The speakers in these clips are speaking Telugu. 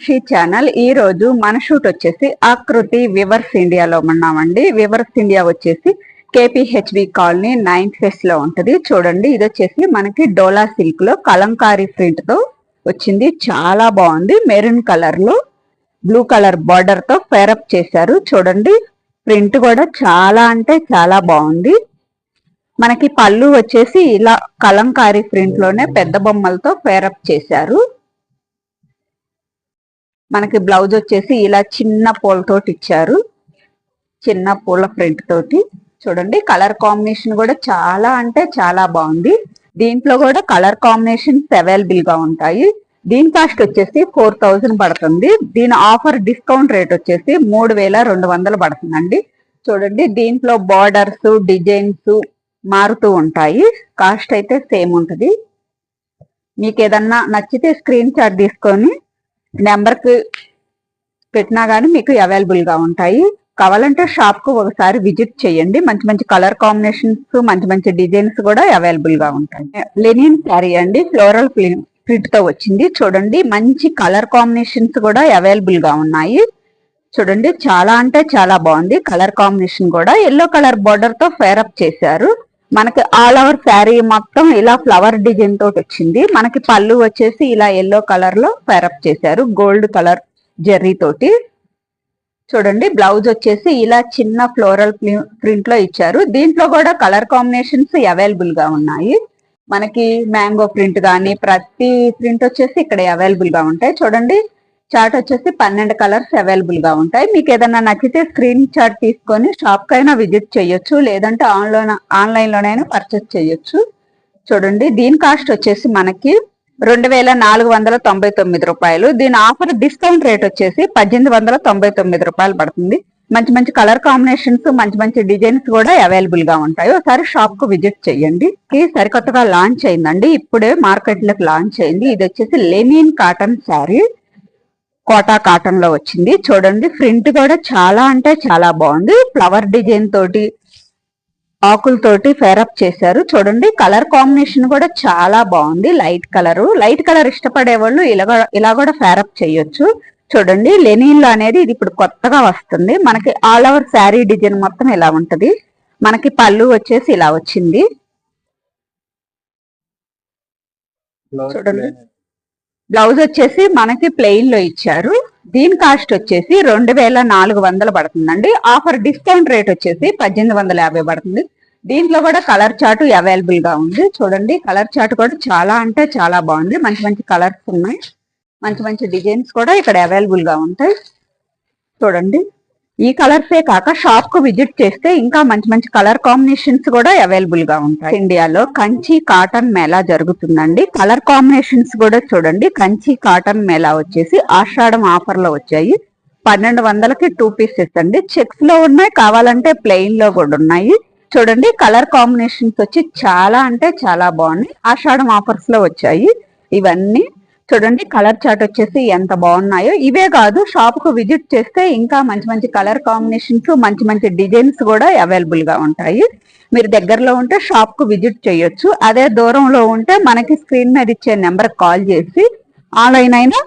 షీ ఛానల్ ఈ రోజు మన షూట్ వచ్చేసి ఆకృతి వివర్స్ ఇండియాలో ఉన్నామండి. వివర్స్ ఇండియా వచ్చేసి కేపీహెచ్బి కాలనీ నైన్త్ ఫేస్లో ఉంటది. చూడండి ఇది వచ్చేసి మనకి డోలా సిల్క్లో కలంకారీ ప్రింట్తో వచ్చింది. చాలా బాగుంది. మెరూన్ కలర్లో బ్లూ కలర్ బార్డర్తో ఫేరప్ చేశారు. చూడండి ప్రింట్ కూడా చాలా అంటే చాలా బాగుంది. మనకి పళ్ళు వచ్చేసి ఇలా కలంకారీ ప్రింట్లోనే పెద్ద బొమ్మలతో ఫేరప్ చేశారు. మనకి బ్లౌజ్ వచ్చేసి ఇలా చిన్న పూలతోటి ఇచ్చారు. చిన్న పూల ప్రింట్ తోటి. చూడండి కలర్ కాంబినేషన్ కూడా చాలా అంటే చాలా బాగుంది. దీంట్లో కూడా కలర్ కాంబినేషన్స్ అవైలబుల్గా ఉంటాయి. దీని కాస్ట్ వచ్చేసి ఫోర్ థౌజండ్ పడుతుంది. దీని ఆఫర్ డిస్కౌంట్ రేట్ వచ్చేసి మూడు వేల రెండు వందలు పడుతుందండి. చూడండి దీంట్లో బార్డర్స్ డిజైన్స్ మారుతూ ఉంటాయి. కాస్ట్ అయితే సేమ్ ఉంటుంది. మీకు ఏదన్నా నచ్చితే స్క్రీన్ షాట్ తీసుకొని నెంబర్కి పెట్టినా కానీ మీకు అవైలబుల్గా ఉంటాయి. కావాలంటే షాప్కు ఒకసారి విజిట్ చేయండి. మంచి మంచి కలర్ కాంబినేషన్స్ మంచి మంచి డిజైన్స్ కూడా అవైలబుల్గా ఉంటాయి. లెనియన్ శారీ అండి. ఫ్లోరల్ ప్రింట్తో వచ్చింది. చూడండి మంచి కలర్ కాంబినేషన్స్ కూడా అవైలబుల్గా ఉన్నాయి. చూడండి చాలా అంటే చాలా బాగుంది. కలర్ కాంబినేషన్ కూడా. ఎల్లో కలర్ బార్డర్తో ఫేరప్ చేశారు. మనకి ఆల్ ఓవర్ శారీ మొత్తం ఇలా ఫ్లవర్ డిజైన్ తోటి వచ్చింది. మనకి పళ్ళు వచ్చేసి ఇలా ఎల్లో కలర్లో ఫేరప్ చేశారు. గోల్డ్ కలర్ జెర్రీ తోటి. చూడండి బ్లౌజ్ వచ్చేసి ఇలా చిన్న ఫ్లోరల్ ప్రింట్లో ఇచ్చారు. దీంట్లో కూడా కలర్ కాంబినేషన్స్ అవైలబుల్గా ఉన్నాయి. మనకి మ్యాంగో ప్రింట్ కానీ ప్రతి ప్రింట్ వచ్చేసి ఇక్కడ అవైలబుల్గా ఉంటాయి. చూడండి చార్ట్ వచ్చేసి పన్నెండు కలర్స్ అవైలబుల్గా ఉంటాయి. మీకు ఏదైనా నచ్చితే స్క్రీన్ చార్ట్ తీసుకొని షాప్ కైనా విజిట్ చేయొచ్చు. లేదంటే ఆన్లైన్ ఆన్లైన్ లోనైనా పర్చేస్ చేయొచ్చు. చూడండి దీని కాస్ట్ వచ్చేసి మనకి రెండు వేల నాలుగు వందల తొంభై తొమ్మిది రూపాయలు. దీని ఆఫర్ డిస్కౌంట్ రేట్ వచ్చేసి పద్దెనిమిది వందల తొంభై తొమ్మిది రూపాయలు పడుతుంది. మంచి మంచి కలర్ కాంబినేషన్స్ మంచి మంచి డిజైన్స్ కూడా అవైలబుల్గా ఉంటాయి. ఒకసారి షాప్కు విజిట్ చేయండి. ఇది సరికొత్తగా లాంచ్ అయిందండి. ఇప్పుడే మార్కెట్లోకి లాంచ్ అయింది. ఇది వచ్చేసి లెనిన్ కాటన్ శారీ కోటా కాటన్లో వచ్చింది. చూడండి ప్రింట్ కూడా చాలా అంటే చాలా బాగుంది. ఫ్లవర్ డిజైన్ తోటి ఆకులతోటి ఫేరప్ చేశారు. చూడండి కలర్ కాంబినేషన్ కూడా చాలా బాగుంది. లైట్ కలర్ లైట్ కలర్ ఇష్టపడే వాళ్ళు ఇలా ఇలా కూడా ఫేరప్ చేయొచ్చు. చూడండి లెనిన్లో అనేది ఇది ఇప్పుడు కొత్తగా వస్తుంది. మనకి ఆల్ ఓవర్ శారీ డిజైన్ మొత్తం ఇలా ఉంటది. మనకి పళ్ళు వచ్చేసి ఇలా వచ్చింది. చూడండి. బ్లౌజ్ వచ్చేసి మనకి ప్లెయిన్లో ఇచ్చారు. దీని కాస్ట్ వచ్చేసి రెండు వేల నాలుగు వందలు పడుతుందండి. ఆఫర్ డిస్కౌంట్ రేట్ వచ్చేసి పద్దెనిమిది వందల యాభై పడుతుంది. దీంట్లో కూడా కలర్ చార్ట్ అవైలబుల్గా ఉంది. చూడండి కలర్ చార్ట్ కూడా చాలా అంటే చాలా బాగుంది. మంచి మంచి కలర్స్ ఉన్నాయి. మంచి మంచి డిజైన్స్ కూడా ఇక్కడ అవైలబుల్గా ఉంటాయి. చూడండి. ఈ కలర్సే కాక షాప్కు విజిట్ చేస్తే ఇంకా మంచి మంచి కలర్ కాంబినేషన్స్ కూడా అవైలబుల్గా ఉంటాయి. ఇండియాలో కంచి కాటన్ మేళా జరుగుతుందండి. కలర్ కాంబినేషన్స్ కూడా చూడండి. కంచి కాటన్ మేళా వచ్చేసి ఆషాఢం ఆఫర్లో వచ్చాయి. పన్నెండు వందలకి టూ పీసెస్ అండి. చెక్స్లో ఉన్నాయి కావాలంటే ప్లెయిన్లో కూడా ఉన్నాయి. చూడండి కలర్ కాంబినేషన్స్ వచ్చి చాలా అంటే చాలా బాగున్నాయి. ఆషాఢం ఆఫర్స్లో వచ్చాయి. ఇవన్నీ చూడండి కలర్ చార్ట్ వచ్చేసి ఎంత బాగున్నాయో. ఇవే కాదు షాప్కు విజిట్ చేస్తే ఇంకా మంచి మంచి కలర్ కాంబినేషన్స్ మంచి మంచి డిజైన్స్ కూడా అవైలబుల్గా ఉంటాయి. మీరు దగ్గరలో ఉంటే షాప్కు విజిట్ చేయొచ్చు. అదే దూరంలో ఉంటే మనకి స్క్రీన్ మీద ఇచ్చే నెంబర్ కాల్ చేసి ఆన్లైన్ అయినా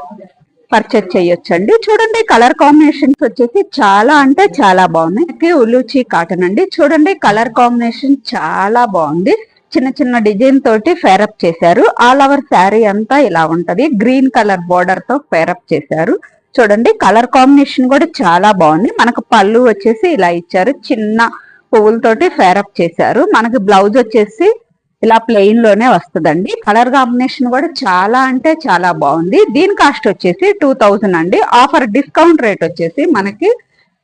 పర్చేస్ చేయొచ్చు అండి చూడండి కలర్ కాంబినేషన్స్ వచ్చేసి చాలా అంటే చాలా బాగున్నాయి. ఉలూచి కాటన్ అండి. చూడండి కలర్ కాంబినేషన్ చాలా బాగుంది. చిన్న చిన్న డిజైన్ తోటి ఫేరప్ చేశారు. ఆల్ ఓవర్ శారీ అంతా ఇలా ఉంటది. గ్రీన్ కలర్ బోర్డర్తో ఫేరప్ చేశారు. చూడండి కలర్ కాంబినేషన్ కూడా చాలా బాగుంది. మనకు పళ్ళు వచ్చేసి ఇలా ఇచ్చారు. చిన్న పువ్వులతోటి ఫేరప్ చేశారు. మనకి బ్లౌజ్ వచ్చేసి ఇలా ప్లెయిన్లోనే వస్తుందండి. కలర్ కాంబినేషన్ కూడా చాలా అంటే చాలా బాగుంది. దీని కాస్ట్ వచ్చేసి టూ థౌజండ్ అండి. ఆఫర్ డిస్కౌంట్ రేట్ వచ్చేసి మనకి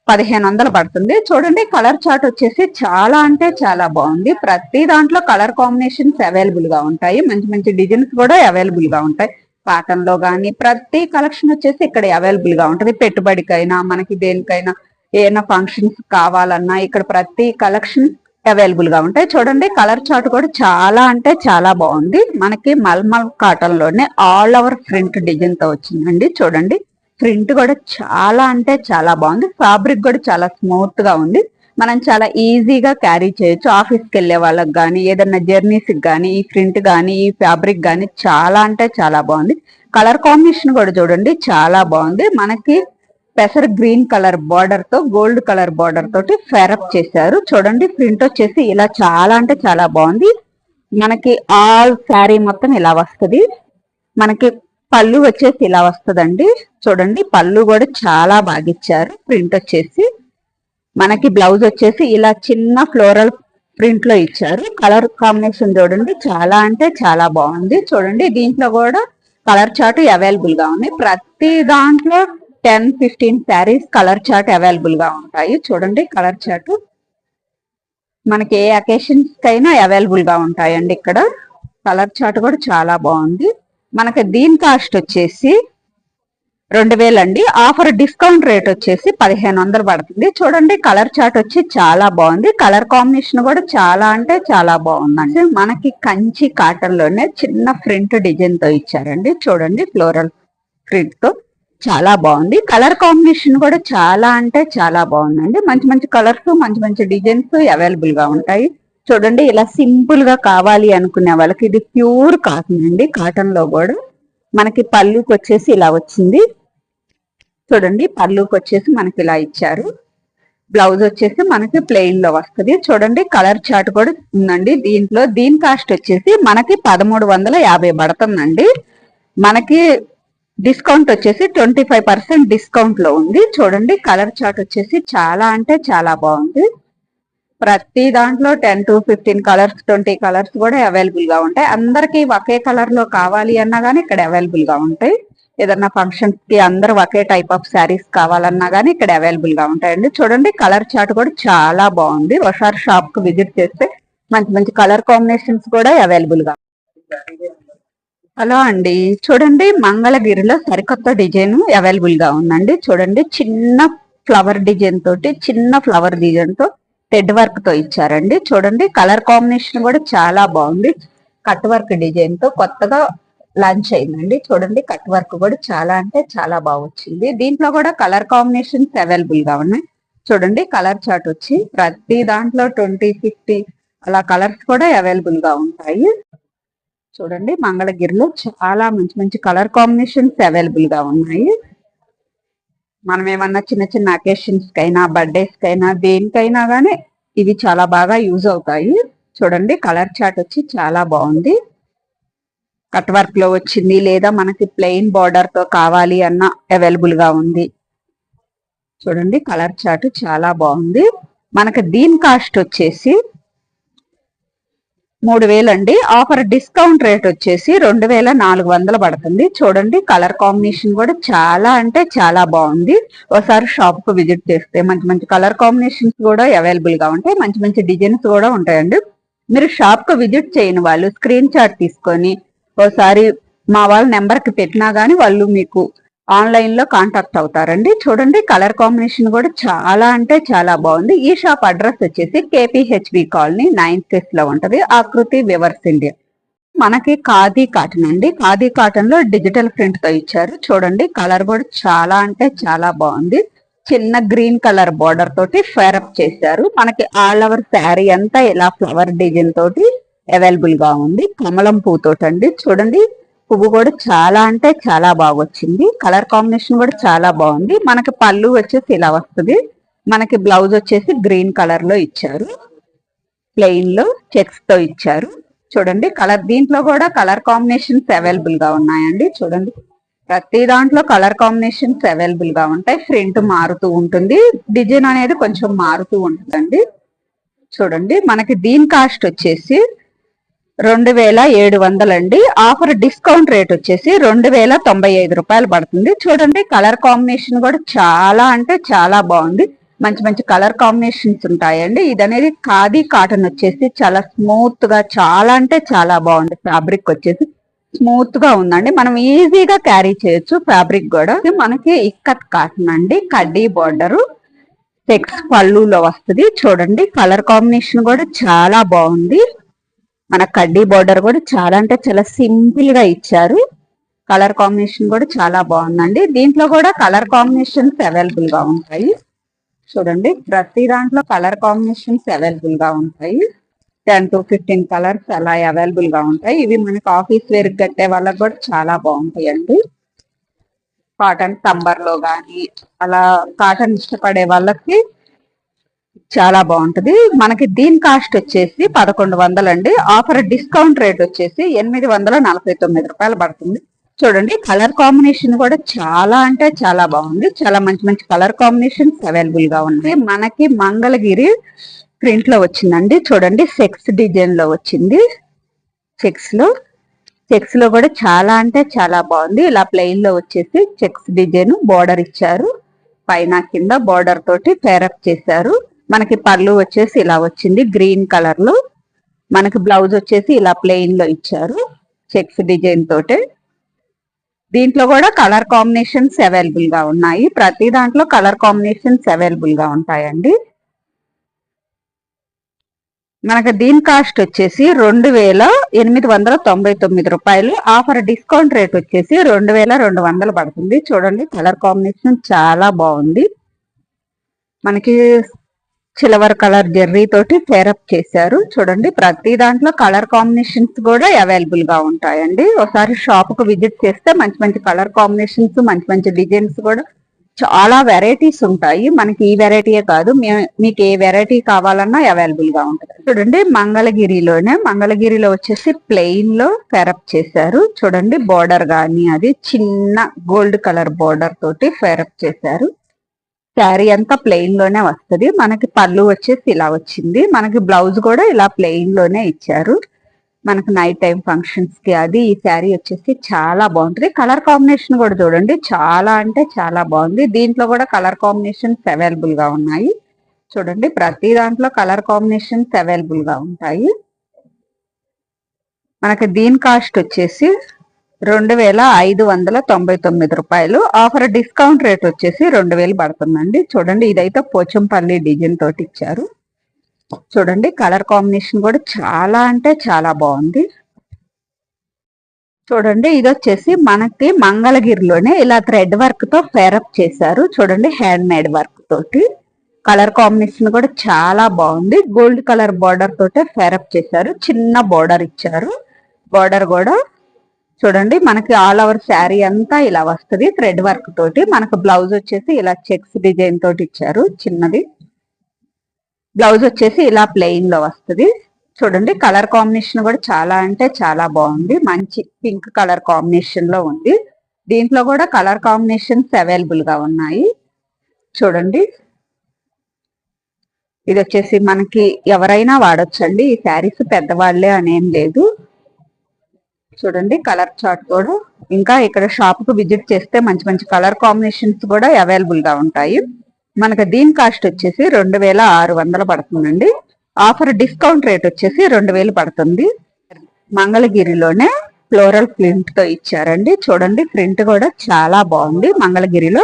పదిహేను వందలు పడుతుంది. చూడండి కలర్ చార్ట్ వచ్చేసి చాలా అంటే చాలా బాగుంది. ప్రతి దాంట్లో కలర్ కాంబినేషన్స్ అవైలబుల్గా ఉంటాయి. మంచి మంచి డిజైన్స్ కూడా అవైలబుల్గా ఉంటాయి. కాటన్లో గానీ ప్రతి కలెక్షన్ వచ్చేసి ఇక్కడ అవైలబుల్గా ఉంటది. పెట్టుబడికైనా మనకి దేనికైనా ఏమైనా ఫంక్షన్స్ కావాలన్నా ఇక్కడ ప్రతి కలెక్షన్ అవైలబుల్గా ఉంటాయి. చూడండి కలర్ చార్ట్ కూడా చాలా అంటే చాలా బాగుంది. మనకి మల్మల్ కాటన్లోనే ఆల్ ఓవర్ ప్రింట్ డిజైన్తో వచ్చిందండి. చూడండి ప్రింట్ కూడా చాలా అంటే చాలా బాగుంది. ఫ్యాబ్రిక్ కూడా చాలా స్మూత్గా ఉంది. మనం చాలా ఈజీగా క్యారీ చేయొచ్చు. ఆఫీస్కి వెళ్ళే వాళ్ళకి కానీ ఏదన్నా జర్నీస్కి కానీ ఈ ప్రింట్ కానీ ఈ ఫ్యాబ్రిక్ కానీ చాలా అంటే చాలా బాగుంది. కలర్ కాంబినేషన్ కూడా చూడండి చాలా బాగుంది. మనకి పెసర్ గ్రీన్ కలర్ బార్డర్తో గోల్డ్ కలర్ బార్డర్ తోటి ఫెరప్ చేశారు. చూడండి ప్రింట్ వచ్చేసి ఇలా చాలా అంటే చాలా బాగుంది. మనకి ఆల్ శారీ మొత్తం ఇలా వస్తుంది. మనకి పళ్ళు వచ్చేసి ఇలా వస్తుందండి. చూడండి పళ్ళు కూడా చాలా బాగా ఇచ్చారు ప్రింట్ వచ్చేసి మనకి బ్లౌజ్ వచ్చేసి ఇలా చిన్న ఫ్లోరల్ ప్రింట్లో ఇచ్చారు. కలర్ కాంబినేషన్ చూడండి చాలా అంటే చాలా బాగుంది. చూడండి దీంట్లో కూడా కలర్ చార్ట్ అవైలబుల్గా ఉంది. ప్రతి దాంట్లో ten fifteen saris colour chart అవైలబుల్గా ఉంటాయి. చూడండి కలర్ చార్ట్ మనకి ఏ అకేషన్స్ కైనా అవైలబుల్గా ఉంటాయండి ఇక్కడ. కలర్ చార్ట్ కూడా చాలా బాగుంది. మనకి దీని కాస్ట్ వచ్చేసి రెండు వేలండి అండి. ఆఫర్ డిస్కౌంట్ రేట్ వచ్చేసి పదిహేను వందలు పడుతుంది. చూడండి కలర్ చార్ట్ వచ్చి చాలా బాగుంది. కలర్ కాంబినేషన్ కూడా చాలా అంటే చాలా బాగుందండి. మనకి కంచి కాటన్లోనే చిన్న ప్రింట్ డిజైన్తో ఇచ్చారండి. చూడండి ఫ్లోరల్ ప్రింట్తో చాలా బాగుంది. కలర్ కాంబినేషన్ కూడా చాలా అంటే చాలా బాగుందండి. మంచి మంచి కలర్స్ మంచి మంచి డిజైన్స్ అవైలబుల్గా ఉంటాయి. చూడండి ఇలా సింపుల్గా కావాలి అనుకునే వాళ్ళకి ఇది ప్యూర్ కాటన్ అండి. కాటన్లో కూడా మనకి పళ్ళుకి వచ్చేసి ఇలా వచ్చింది. చూడండి పళ్ళుకి వచ్చేసి మనకి ఇలా ఇచ్చారు. బ్లౌజ్ వచ్చేసి మనకి ప్లెయిన్లో వస్తుంది. చూడండి కలర్ చార్ట్ కూడా ఉందండి. దీంట్లో దీని కాస్ట్ వచ్చేసి మనకి పదమూడు వందల యాభై పడుతుందండి. మనకి డిస్కౌంట్ వచ్చేసి ట్వంటీ ఫైవ్ పర్సెంట్ డిస్కౌంట్లో ఉంది. చూడండి కలర్ చార్ట్ వచ్చేసి చాలా అంటే చాలా బాగుంది. ప్రతి దాంట్లో ten to fifteen colours twenty colours కూడా అవైలబుల్గా ఉంటాయి. అందరికి ఒకే కలర్లో కావాలి అన్నా గానీ ఇక్కడ అవైలబుల్గా ఉంటాయి. ఏదన్నా ఫంక్షన్స్కి అందరు ఒకే టైప్ ఆఫ్ శారీస్ కావాలన్నా గానీ ఇక్కడ అవైలబుల్గా ఉంటాయండి. చూడండి కలర్ చార్ట్ కూడా చాలా బాగుంది. ఒకసారి షాప్కు విజిట్ చేస్తే మంచి మంచి కలర్ కాంబినేషన్స్ కూడా అవైలబుల్గా హలో అండి. చూడండి మంగళగిరిలో సరికొత్త డిజైన్ అవైలబుల్గా ఉందండి. చూడండి చిన్న ఫ్లవర్ డిజైన్ తోటి చిన్న ఫ్లవర్ డిజైన్తో థ్రెడ్ వర్క్తో ఇచ్చారండి. చూడండి కలర్ కాంబినేషన్ కూడా చాలా బాగుంది. కట్ వర్క్ డిజైన్తో కొత్తగా లాంచ్ అయిందండి. చూడండి కట్ వర్క్ కూడా చాలా అంటే చాలా బాగా వచ్చింది. దీంట్లో కూడా కలర్ కాంబినేషన్స్ అవైలబుల్గా ఉన్నాయి. చూడండి కలర్ చార్ట్ వచ్చి ప్రతి దాంట్లో ట్వంటీ ఫిఫ్టీ అలా కలర్స్ కూడా అవైలబుల్గా ఉంటాయి. చూడండి మంగళగిరిలో చాలా మంచి మంచి కలర్ కాంబినేషన్స్ అవైలబుల్గా ఉన్నాయి. మనం ఏమన్నా చిన్న చిన్న అకేషన్స్ కైనా బర్త్డేస్ కైనా దేనికైనా గానీ ఇవి చాలా బాగా యూజ్ అవుతాయి. చూడండి కలర్ చాట్ వచ్చి చాలా బాగుంది. కట్ వర్క్లో వచ్చింది లేదా మనకి ప్లెయిన్ బార్డర్తో కావాలి అన్న అవైలబుల్గా ఉంది. చూడండి కలర్ చార్ట్ చాలా బాగుంది. మనకి దీని కాస్ట్ వచ్చేసి మూడు వేలండి ఆఫర్ డిస్కౌంట్ రేట్ వచ్చేసి రెండు వేల నాలుగు వందలు పడుతుంది. చూడండి కలర్ కాంబినేషన్ కూడా చాలా అంటే చాలా బాగుంది. ఒకసారి షాప్కు విజిట్ చేస్తే మంచి మంచి కలర్ కాంబినేషన్స్ కూడా అవైలబుల్గా ఉంటాయి. మంచి మంచి డిజైన్స్ కూడా ఉంటాయండి. మీరు షాప్కు విజిట్ చేయని వాళ్ళు స్క్రీన్ షాట్ తీసుకొని ఒకసారి మా వాళ్ళ నెంబర్కి పెట్టినా గానీ వాళ్ళు మీకు ఆన్లైన్లో కాంటాక్ట్ అవుతారండి. చూడండి కలర్ కాంబినేషన్ కూడా చాలా అంటే చాలా బాగుంది. ఈ షాప్ అడ్రస్ వచ్చేసి కేపీహెచ్బి కాలనీ నైన్త్ ఫేస్లో ఉంటుంది. ఆకృతి వివర్స్ ఇండియా మనకి ఖాదీ కాటన్ అండి. ఖాదీ కాటన్లో డిజిటల్ ప్రింట్తో ఇచ్చారు. చూడండి కలర్ కూడా చాలా అంటే చాలా బాగుంది. చిన్న గ్రీన్ కలర్ బార్డర్ తోటి ఫెరప్ చేశారు. మనకి ఆల్ ఓవర్ శారీ అంతా ఇలా ఫ్లవర్ డిజైన్ తోటి అవైలబుల్గా ఉంది. కమలం పూతోటండి అండి చూడండి పువ్వు కూడా చాలా అంటే చాలా బాగా వచ్చింది కలర్ కాంబినేషన్ కూడా చాలా బాగుంది. మనకి పళ్ళు వచ్చేసి ఇలా వస్తుంది. మనకి బ్లౌజ్ వచ్చేసి గ్రీన్ కలర్లో ఇచ్చారు. ప్లెయిన్లో చెక్స్తో ఇచ్చారు. చూడండి కలర్ దీంట్లో కూడా కలర్ కాంబినేషన్స్ అవైలబుల్గా ఉన్నాయండి. చూడండి ప్రతి దాంట్లో కలర్ కాంబినేషన్స్ అవైలబుల్గా ఉంటాయి. ప్రింట్ మారుతూ ఉంటుంది. డిజైన్ అనేది కొంచెం మారుతూ ఉంటుందండి. చూడండి మనకి దీని కాస్ట్ వచ్చేసి రెండు వేల ఏడు వందలండి. ఆఫర్ డిస్కౌంట్ రేట్ వచ్చేసి రెండు వేల తొంభై ఐదు రూపాయలు పడుతుంది. చూడండి కలర్ కాంబినేషన్ కూడా చాలా అంటే చాలా బాగుంది. మంచి మంచి కలర్ కాంబినేషన్స్ ఉంటాయండి. ఇది అనేది ఖాదీ కాటన్ వచ్చేసి చాలా స్మూత్గా చాలా అంటే చాలా బాగుంది. ఫ్యాబ్రిక్ వచ్చేసి స్మూత్గా ఉందండి. మనం ఈజీగా క్యారీ చేయొచ్చు ఫ్యాబ్రిక్ కూడా. మనకి ఇక్కత్ కాటన్ అండి. కడ్డీ బోర్డరు. సెక్స్ పళ్ళులో వస్తుంది. చూడండి కలర్ కాంబినేషన్ కూడా చాలా బాగుంది. మన కడ్డీ బార్డర్ కూడా చాలా అంటే చాలా సింపుల్గా ఇచ్చారు. కలర్ కాంబినేషన్ కూడా చాలా బాగుందండి. దీంట్లో కూడా కలర్ కాంబినేషన్స్ అవైలబుల్గా ఉంటాయి. చూడండి ప్రతి దాంట్లో కలర్ కాంబినేషన్స్ అవైలబుల్గా ఉంటాయి. టెన్ టు ఫిఫ్టీన్ కలర్స్ అలా అవైలబుల్గా ఉంటాయి. ఇవి మనకి ఆఫీస్ వేర్ కట్టే వాళ్ళకి కూడా చాలా బాగుంటాయి అండి కాటన్ సంబర్లో కానీ అలా కాటన్ ఇష్టపడే వాళ్ళకి చాలా బాగుంటది. మనకి దీని కాస్ట్ వచ్చేసి పదకొండు వందలండి. ఆఫర్ డిస్కౌంట్ రేట్ వచ్చేసి ఎనిమిది వందల నలభై తొమ్మిది రూపాయలు పడుతుంది. చూడండి కలర్ కాంబినేషన్ కూడా చాలా అంటే చాలా బాగుంది. చాలా మంచి మంచి కలర్ కాంబినేషన్స్ అవైలబుల్గా ఉన్నాయి. మనకి మంగళగిరి ప్రింట్లో వచ్చిందండి. చూడండి సెక్స్ డిజైన్లో వచ్చింది. చెక్స్లో చెక్స్లో కూడా చాలా అంటే చాలా బాగుంది. ఇలా ప్లెయిన్లో వచ్చేసి చెక్స్ డిజైన్ బోర్డర్ ఇచ్చారు. పైన కింద బోర్డర్ తోటి పేరప్ చేశారు. మనకి పళ్ళు వచ్చేసి ఇలా వచ్చింది గ్రీన్ కలర్లో మనకి బ్లౌజ్ వచ్చేసి ఇలా ప్లెయిన్లో ఇచ్చారు చెక్స్ డిజైన్ తోటి. దీంట్లో కూడా కలర్ కాంబినేషన్స్ అవైలబుల్గా ఉన్నాయి. ప్రతి దాంట్లో కలర్ కాంబినేషన్స్ అవైలబుల్గా ఉంటాయండి. మనకు దీని కాస్ట్ వచ్చేసి రెండు వేల ఎనిమిది వందల తొంభై తొమ్మిది రూపాయలు. ఆఫర్ డిస్కౌంట్ రేట్ వచ్చేసి రెండు వేల రెండు వందలు పడుతుంది. చూడండి కలర్ కాంబినేషన్ చాలా బాగుంది. మనకి సిల్వర్ కలర్ జెర్రీ తోటి ఫేరప్ చేశారు. చూడండి ప్రతి దాంట్లో కలర్ కాంబినేషన్స్ కూడా అవైలబుల్గా ఉంటాయండి. ఒకసారి షాప్కు విజిట్ చేస్తే మంచి మంచి కలర్ కాంబినేషన్స్ మంచి మంచి డిజైన్స్ కూడా చాలా వెరైటీస్ ఉంటాయి. మనకి ఈ వెరైటీయే కాదు మీకు ఏ వెరైటీ కావాలన్నా అవైలబుల్గా ఉంటుంది. చూడండి మంగళగిరిలోనే మంగళగిరిలో వచ్చేసి ప్లెయిన్లో ఫెరప్ చేశారు. చూడండి బోర్డర్ గాని అది చిన్న గోల్డ్ కలర్ బోర్డర్ తోటి ఫెరప్ చేశారు. శారీ అంతా ప్లెయిన్లోనే వస్తుంది. మనకి పళ్ళు వచ్చేసి ఇలా వచ్చింది. మనకి బ్లౌజ్ కూడా ఇలా ప్లెయిన్లోనే ఇచ్చారు. మనకు నైట్ టైం ఫంక్షన్స్కి అది ఈ శారీ వచ్చేసి చాలా బాగుంటుంది. కలర్ కాంబినేషన్ కూడా చూడండి. చాలా అంటే చాలా బాగుంది. దీంట్లో కూడా కలర్ కాంబినేషన్స్ అవైలబుల్గా ఉన్నాయి. చూడండి. ప్రతి దాంట్లో కలర్ కాంబినేషన్స్ అవైలబుల్గా ఉంటాయి. మనకి దీని కాస్ట్ వచ్చేసి రెండు వేల ఐదు వందల తొంభై తొమ్మిది రూపాయలు. ఆఫర్ డిస్కౌంట్ రేట్ వచ్చేసి రెండు వేలు పడుతుందండి. చూడండి ఇదైతే పోచంపల్లి డిజైన్ తోటి ఇచ్చారు. చూడండి కలర్ కాంబినేషన్ కూడా చాలా అంటే చాలా బాగుంది. చూడండి ఇది వచ్చేసి మనకి మంగళగిరిలోనే ఇలా థ్రెడ్ వర్క్తో ఫెరప్ చేశారు. చూడండి హ్యాండ్ మేడ్ వర్క్ తోటి. కలర్ కాంబినేషన్ కూడా చాలా బాగుంది. గోల్డ్ కలర్ బార్డర్ తోటే ఫెరప్ చేశారు. చిన్న బార్డర్ ఇచ్చారు. బార్డర్ కూడా చూడండి మనకి ఆల్ ఓవర్ శారీ అంతా ఇలా వస్తుంది. థ్రెడ్ వర్క్ తోటి మనకు బ్లౌజ్ వచ్చేసి ఇలా చెక్స్ డిజైన్ తోటి ఇచ్చారు చిన్నది. బ్లౌజ్ వచ్చేసి ఇలా ప్లెయిన్లో వస్తుంది. చూడండి కలర్ కాంబినేషన్ కూడా చాలా అంటే చాలా బాగుంది. మంచి పింక్ కలర్ కాంబినేషన్లో ఉంది. దీంట్లో కూడా కలర్ కాంబినేషన్స్ అవైలబుల్గా ఉన్నాయి. చూడండి. ఇది వచ్చేసి మనకి ఎవరైనా వాడొచ్చండి. ఈ శారీస్ పెద్దవాళ్ళే అనేం లేదు. చూడండి కలర్ చార్ట్ కూడా. ఇంకా ఇక్కడ షాప్కు విజిట్ చేస్తే మంచి మంచి కలర్ కాంబినేషన్స్ కూడా అవైలబుల్గా ఉంటాయి. మనకు దీని కాస్ట్ వచ్చేసి రెండు వేల ఆరు వందలు పడుతుందండి. ఆఫర్ డిస్కౌంట్ రేట్ వచ్చేసి రెండు వేలు పడుతుంది. మంగళగిరిలోనే ఫ్లోరల్ ప్రింట్తో ఇచ్చారండి. చూడండి ప్రింట్ కూడా చాలా బాగుంది. మంగళగిరిలో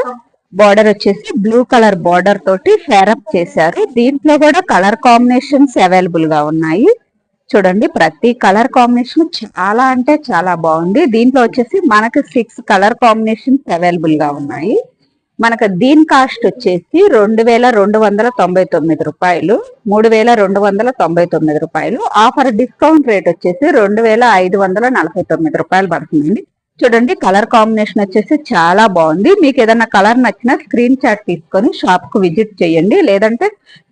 బార్డర్ వచ్చేసి బ్లూ కలర్ బార్డర్ తోటి ఫేరప్ చేశారు. దీంట్లో కూడా కలర్ కాంబినేషన్స్ అవైలబుల్గా ఉన్నాయి. చూడండి ప్రతి కలర్ కాంబినేషన్ చాలా అంటే చాలా బాగుంది. దీంట్లో వచ్చేసి మనకు సిక్స్ కలర్ కాంబినేషన్స్ అవైలబుల్గా ఉన్నాయి. మనకు దీని కాస్ట్ వచ్చేసి రెండు వేల రెండు వందల తొంభై తొమ్మిది రూపాయలు మూడు వేల రెండు వందల తొంభై తొమ్మిది రూపాయలు. ఆఫర్ డిస్కౌంట్ రేట్ వచ్చేసి రెండు వేల ఐదు వందల నలభై తొమ్మిది రూపాయలు పడుతుందండి. చూడండి కలర్ కాంబినేషన్ వచ్చేసి చాలా బాగుంది. మీకు ఏదైనా కలర్ నచ్చినా స్క్రీన్ షాట్ తీసుకొని షాప్కు విజిట్ చేయండి. లేదంటే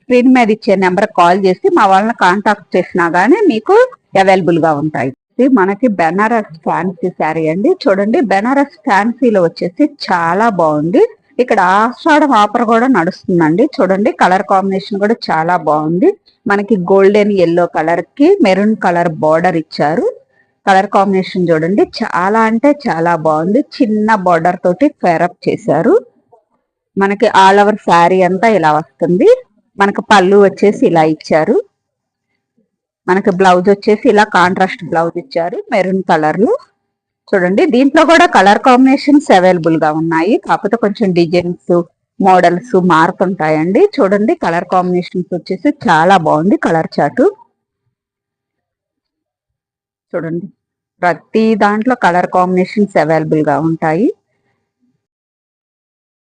స్క్రీన్ మీద ఇచ్చే నెంబర్ కాల్ చేసి మా వాళ్ళని కాంటాక్ట్ చేసినా గానీ మీకు అవైలబుల్గా ఉంటాయి. మనకి బెనారస్ ఫ్యాన్సీ శారీ అండి. చూడండి బెనారస్ ఫ్యాన్సీలో వచ్చేసి చాలా బాగుంది. ఇక్కడ ఆషాఢం ఆఫర్ కూడా నడుస్తుందండి. చూడండి కలర్ కాంబినేషన్ కూడా చాలా బాగుంది. మనకి గోల్డెన్ ఎల్లో కలర్కి మెరూన్ కలర్ బార్డర్ ఇచ్చారు. కలర్ కాంబినేషన్ చూడండి చాలా అంటే చాలా బాగుంది. చిన్న బార్డర్ తోటి ఫేరప్ చేశారు. మనకి ఆల్ ఓవర్ శారీ అంతా ఇలా వస్తుంది. మనకు పళ్ళు వచ్చేసి ఇలా ఇచ్చారు. మనకి బ్లౌజ్ వచ్చేసి ఇలా కాంట్రాస్ట్ బ్లౌజ్ ఇచ్చారు మెరూన్ కలర్లో చూడండి దీంట్లో కూడా కలర్ కాంబినేషన్స్ అవైలబుల్గా ఉన్నాయి. కాకపోతే కొంచెం డిజైన్స్ మోడల్స్ మారుతుంటాయండి చూడండి కలర్ కాంబినేషన్స్ వచ్చేసి చాలా బాగుంది కలర్ చాటు చూడండి ప్రతి దాంట్లో కలర్ కాంబినేషన్స్ అవైలబుల్గా ఉంటాయి.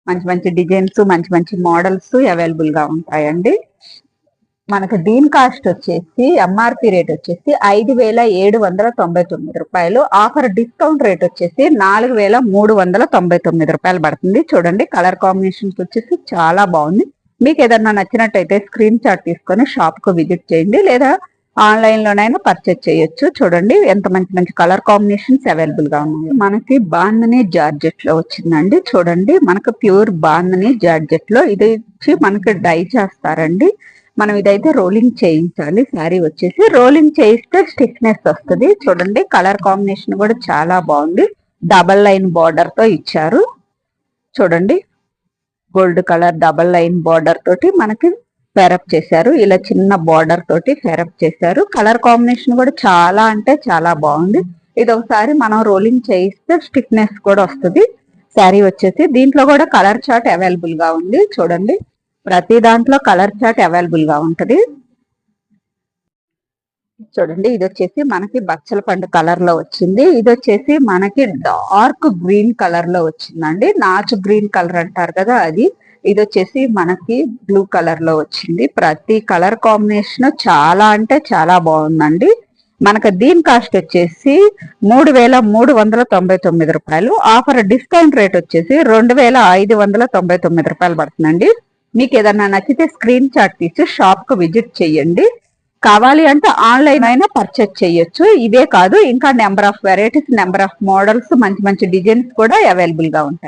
మంచి మంచి డిజైన్స్ మంచి మంచి మోడల్స్ అవైలబుల్గా ఉంటాయండి. మనకు దీని కాస్ట్ వచ్చేసి ఎంఆర్పి రేట్ వచ్చేసి ఐదు వేల ఏడు వందల తొంభై తొమ్మిది రూపాయలు. ఆఫర్ డిస్కౌంట్ రేట్ వచ్చేసి నాలుగు వేల మూడు వందల తొంభై తొమ్మిది రూపాయలు పడుతుంది. చూడండి కలర్ కాంబినేషన్స్ వచ్చేసి చాలా బాగుంది. మీకు ఏదన్నా నచ్చినట్టయితే స్క్రీన్ షాట్ తీసుకొని షాప్కు విజిట్ చేయండి. లేదా ఆన్లైన్ లోనైనా పర్చేజ్ చేయొచ్చు. చూడండి ఎంత మంచి మంచి కలర్ కాంబినేషన్స్ అవైలబుల్గా ఉన్నాయి. మనకి బాందని జార్జెట్లో వచ్చిందండి. చూడండి మనకు ప్యూర్ బాందని జార్జెట్లో ఇది ఇచ్చి మనకి డై చేస్తారండి. మనం ఇదైతే రోలింగ్ చేయించాలి. శారీ వచ్చేసి రోలింగ్ చేయిస్తే స్టిఫ్నెస్ వస్తుంది. చూడండి కలర్ కాంబినేషన్ కూడా చాలా బాగుంది. డబల్ లైన్ బార్డర్తో ఇచ్చారు. చూడండి gold colour double line border తోటి మనకి ఫెరప్ చేశారు. ఇలా చిన్న బార్డర్ తోటి ఫెరప్ చేశారు. కలర్ కాంబినేషన్ కూడా చాలా అంటే చాలా బాగుంది. ఇది ఒకసారి మనం రోలింగ్ చేయిస్తే స్టిఫ్నెస్ కూడా వస్తుంది. శారీ వచ్చేసి దీంట్లో కూడా కలర్ చార్ట్ అవైలబుల్గా ఉంది. చూడండి. ప్రతి దాంట్లో కలర్ చార్ట్ అవైలబుల్గా ఉంటుంది. చూడండి. ఇది వచ్చేసి మనకి బచ్చల పండు కలర్లో వచ్చింది. ఇది వచ్చేసి మనకి డార్క్ గ్రీన్ కలర్లో వచ్చిందండి. నాచు గ్రీన్ కలర్ అంటారు కదా అది. ఇది వచ్చేసి మనకి బ్లూ కలర్లో వచ్చింది. ప్రతి కలర్ కాంబినేషన్ చాలా అంటే చాలా బాగుందండి. మనకు దీని కాస్ట్ వచ్చేసి మూడు వేల మూడు వందల తొంభై తొమ్మిది రూపాయలు. ఆఫర్ డిస్కౌంట్ రేట్ వచ్చేసి రెండు వేల ఐదు వందల తొంభై తొమ్మిది రూపాయలు పడుతుందండి. మీకు ఏదన్నా నచ్చితే స్క్రీన్ షాట్ తీసి షాప్కు విజిట్ చేయండి. కావాలి అంటే ఆన్లైన్ అయినా పర్చేస్ చేయొచ్చు. ఇవే కాదు ఇంకా number of varieties number of models మంచి మంచి డిజైన్స్ కూడా అవైలబుల్గా ఉంటాయి.